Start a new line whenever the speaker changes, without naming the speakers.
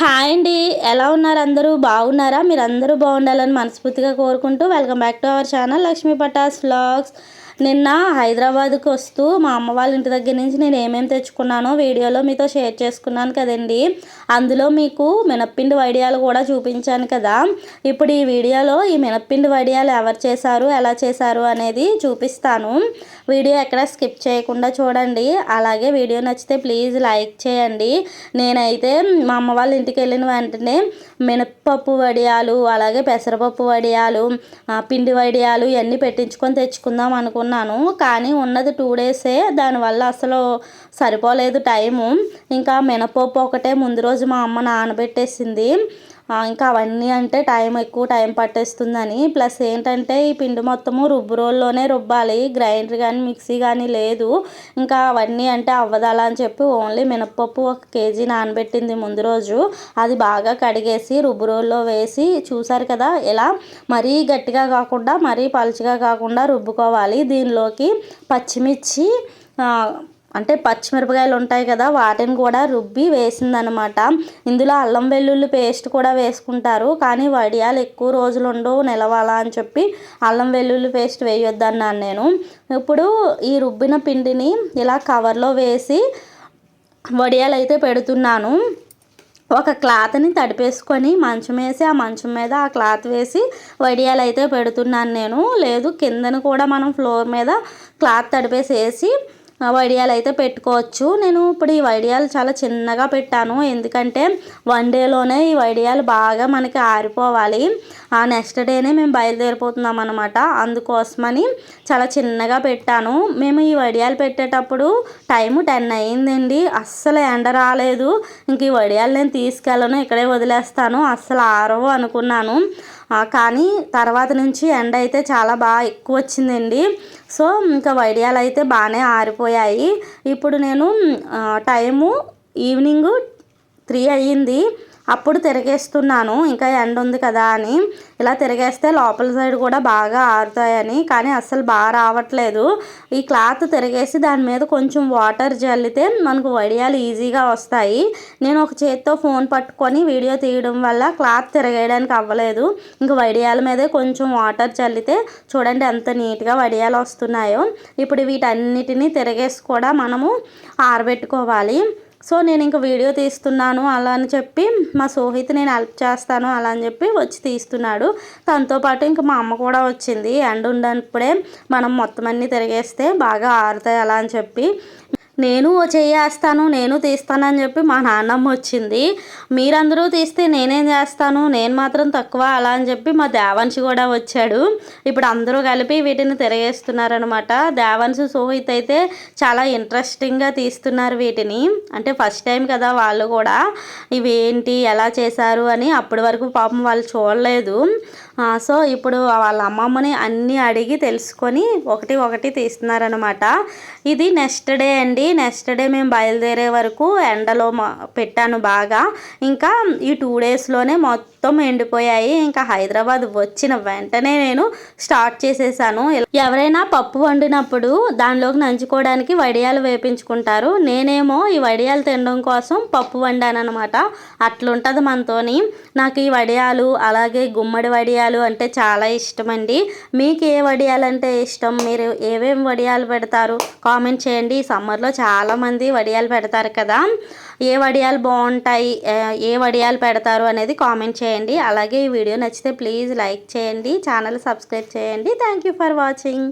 Hi అండి. ఎలా ఉన్నారు అందరూ? బాగున్నారా? మీరు అందరూ బాగుండాలని మనస్ఫూర్తిగా కోరుకుంటూ welcome back to our channel Lakshmi Patas vlogs. నిన్న హైదరాబాద్కి వస్తూ మా అమ్మ వాళ్ళ ఇంటి దగ్గర నుంచి నేను ఏమేమి తెచ్చుకున్నానో వీడియోలో మీతో షేర్ చేసుకున్నాను కదండి. అందులో మీకు మినప్పిండి వడియాలు కూడా చూపించాను కదా. ఇప్పుడు ఈ వీడియోలో ఈ మినప్పిండి వడియాలు ఎవరు చేశారు ఎలా చేశారు అనేది చూపిస్తాను. వీడియో ఎక్కడ స్కిప్ చేయకుండా చూడండి. అలాగే వీడియో నచ్చితే ప్లీజ్ లైక్ చేయండి. నేనైతే మా అమ్మ వాళ్ళ ఇంటికి వెళ్ళిన వెంటనే మినప్పప్పు వడియాలు అలాగే పెసరపప్పు వడియాలు పిండి వడియాలు ఇవన్నీ పెట్టించుకొని తెచ్చుకుందాం అనుకున్నాను కానీ ఉన్నది టూ డేసే దానివల్ల అసలు సరిపోలేదు టైము. ఇంకా మినపప్పు ఒకటే ముందు రోజు మా అమ్మ నానబెట్టేసింది. ఇంకా అవన్నీ అంటే టైం ఎక్కువ టైం పట్టేస్తుందని. ప్లస్ ఏంటంటే ఈ పిండి మొత్తము రుబ్బు రోల్లోనే రుబ్బాలి. గ్రైండర్ కానీ మిక్సీ కానీ లేదు. ఇంకా అవన్నీ అంటే అవ్వదాలా అని చెప్పి ఓన్లీ మినప్పప్పు ఒక కేజీ నానబెట్టింది ముందు రోజు. అది బాగా కడిగేసి రుబ్బు రోల్లో వేసి చూసారు కదా ఇలా మరీ గట్టిగా కాకుండా మరీ పలుచగా కాకుండా రుబ్బుకోవాలి. దీనిలోకి పచ్చిమిర్చి అంటే పచ్చిమిరపకాయలు ఉంటాయి కదా వాటిని కూడా రుబ్బి వేసిందనమాట. ఇందులో అల్లం వెల్లుల్లి పేస్ట్ కూడా వేసుకుంటారు. కానీ వడియాలు ఎక్కువ రోజులు ఉండవు నిలవాలా అని చెప్పి అల్లం వెల్లుల్లి పేస్ట్ వేయొద్దన్నాను నేను. ఇప్పుడు ఈ రుబ్బిన పిండిని ఇలా కవర్లో వేసి వడియాలు అయితే పెడుతున్నాను. ఒక క్లాత్ని తడిపేసుకొని మంచం వేసి ఆ మంచం మీద ఆ క్లాత్ వేసి వడియాలు అయితే పెడుతున్నాను నేను. లేదు కిందను కూడా మనం ఫ్లోర్ మీద క్లాత్ తడిపేసి వేసి వడియాలు అయితే పెట్టుకోవచ్చు. నేను ఇప్పుడు ఈ వడియాలు చాలా చిన్నగా పెట్టాను. ఎందుకంటే వన్ డేలోనే ఈ వడియాలు బాగా మనకి ఆరిపోవాలి. ఆ నెక్స్ట్ డేనే మేము బయలుదేరిపోతున్నాం అనమాట అందుకోసమని చాలా చిన్నగా పెట్టాను. మేము ఈ వడియాలు పెట్టేటప్పుడు టైం టెన్ అయ్యిందండి అస్సలు ఎండ రాలేదు. ఇంక ఈ వడియాలు నేను తీసుకెళ్ళను ఇక్కడే వదిలేస్తాను. అస్సలు ఆరవు అనుకున్నాను. కానీ తర్వాత నుంచి ఎండ అయితే చాలా బాగా ఎక్కువ వచ్చిందండి. సో ఇంకా వడియాలు అయితే బాగానే ఆరిపోయాయి. ఇప్పుడు నేను టైము ఈవినింగ్ త్రీ అయ్యింది. అప్పుడు తిరగేస్తున్నాను ఇంకా ఎండ ఉంది కదా అని. ఇలా తిరగేస్తే లోపల సైడ్ కూడా బాగా ఆరుతాయని కానీ అస్సలు బాగా రావట్లేదు. ఈ క్లాత్ తిరగేసి దాని మీద కొంచెం వాటర్ జల్లితే మనకు వడియాలు ఈజీగా వస్తాయి. నేను ఒక చేత్తో ఫోన్ పట్టుకొని వీడియో తీయడం వల్ల క్లాత్ తిరగేయడానికి అవ్వలేదు. ఇంకా వడియాల మీదే కొంచెం వాటర్ చల్లితే చూడండి ఎంత నీట్గా వడియాలు వస్తున్నాయో. ఇప్పుడు వీటన్నిటిని తిరగేసి కూడా మనము ఆరబెట్టుకోవాలి. సో నేను ఇంక వీడియో తీస్తున్నాను అలా అని చెప్పి మా సోహిత్ నేను హెల్ప్ చేస్తాను అలా అని చెప్పి వచ్చి తీస్తున్నాడు. తనతో పాటు ఇంకా మా అమ్మ కూడా వచ్చింది. ఎండ ఉండనప్పుడే మనం మొత్తం అన్నీ తిరిగేస్తే బాగా ఆరుతాయి అలా అని చెప్పి. నేను చేయేస్తాను నేను తీస్తానని చెప్పి మా నాన్నమ్మ వచ్చింది. మీరందరూ తీస్తే నేనేం చేస్తాను నేను మాత్రం తక్కువ అలా అని చెప్పి మా దేవాన్షి కూడా వచ్చాడు. ఇప్పుడు అందరూ కలిపి వీటిని తిరగేస్తున్నారనమాట దేవాంశి సోహిత్ అయితే చాలా ఇంట్రెస్టింగ్గా తీస్తున్నారు వీటిని. అంటే ఫస్ట్ టైం కదా వాళ్ళు కూడా. ఇవి ఏంటి ఎలా చేశారు అని అప్పటి వరకు పాపం వాళ్ళు చూడలేదు. సో ఇప్పుడు వాళ్ళ అమ్మమ్మని అన్నీ అడిగి తెలుసుకొని ఒకటి ఒకటి తీస్తున్నారనమాట ఇది నెక్స్ట్ డే అండి. నెక్స్ట్ డే మేము బయలుదేరే వరకు ఎండలో పెట్టాను బాగా. ఇంకా ఈ టూ డేస్లోనే మొత్తం మొత్తం ఎండిపోయాయి. ఇంకా హైదరాబాద్ వచ్చిన వెంటనే నేను స్టార్ట్ చేసేసాను. ఎవరైనా పప్పు వండినప్పుడు దానిలోకి నంచుకోవడానికి వడియాలు వేపించుకుంటారు. నేనేమో ఈ వడియాలు తినడం కోసం పప్పు వండాను అనమాట అట్లుంటుంది మనతోని. నాకు ఈ వడియాలు అలాగే గుమ్మడి వడియాలు అంటే చాలా ఇష్టం అండి మీకు ఏ వడియాలు అంటే ఇష్టం? మీరు ఏమేమి వడియాలు పెడతారు? కామెంట్ చేయండి. ఈ సమ్మర్లో చాలామంది వడియాలు పెడతారు కదా. ఏ వడియాలు బాగుంటాయి? ఏ వడియాలు పెడతారు అనేది కామెంట్ చేయండి. అలాగే ఈ వీడియో నచ్చితే ప్లీజ్ లైక్ చేయండి. ఛానల్ సబ్స్క్రైబ్ చేయండి. Thank for watching